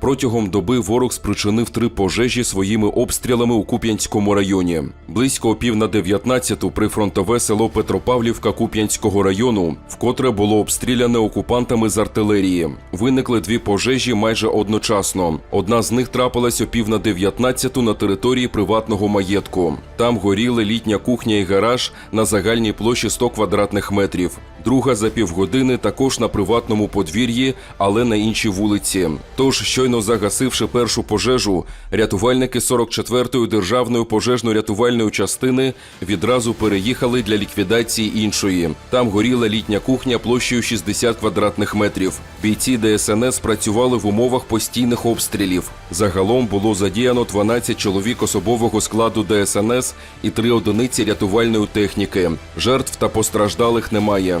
Протягом доби ворог спричинив три пожежі своїми обстрілами у Куп'янському районі. Близько пів на 19-ту прифронтове село Петропавлівка Куп'янського району, вкотре було обстріляне окупантами з артилерії. Виникли дві пожежі майже одночасно. Одна з них трапилась о пів на 19-ту на території приватного маєтку. Там горіли літня кухня і гараж на загальній площі 100 квадратних метрів. Друга за півгодини також на приватному подвір'ї, але на іншій вулиці. Тож, щойно загасивши першу пожежу, рятувальники 44-ї державної пожежно-рятувальної частини відразу переїхали для ліквідації іншої. Там горіла літня кухня площею 60 квадратних метрів. Бійці ДСНС працювали в умовах постійних обстрілів. Загалом було задіяно 12 чоловік особового складу ДСНС і три одиниці рятувальної техніки. Жертв та постраждалих немає.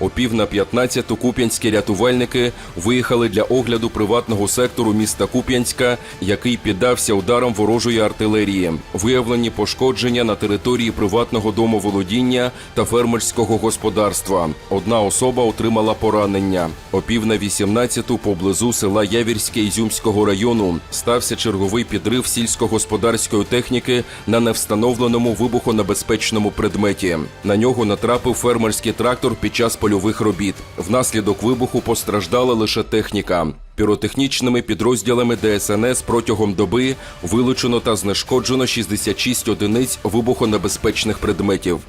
О пів на 15-ту куп'янські рятувальники виїхали для огляду приватного сектору міста Куп'янська, який піддався ударам ворожої артилерії. Виявлені пошкодження на території приватного домоволодіння та фермерського господарства. Одна особа отримала поранення. О пів на 18-ту поблизу села Явірське Ізюмського району стався черговий підрив сільськогосподарської техніки на невстановленому вибухонебезпечному предметі. На нього натрапив фермерський трактор під час польових робіт. Внаслідок вибуху постраждала лише техніка. Піротехнічними підрозділами ДСНС протягом доби вилучено та знешкоджено 66 одиниць вибухонебезпечних предметів.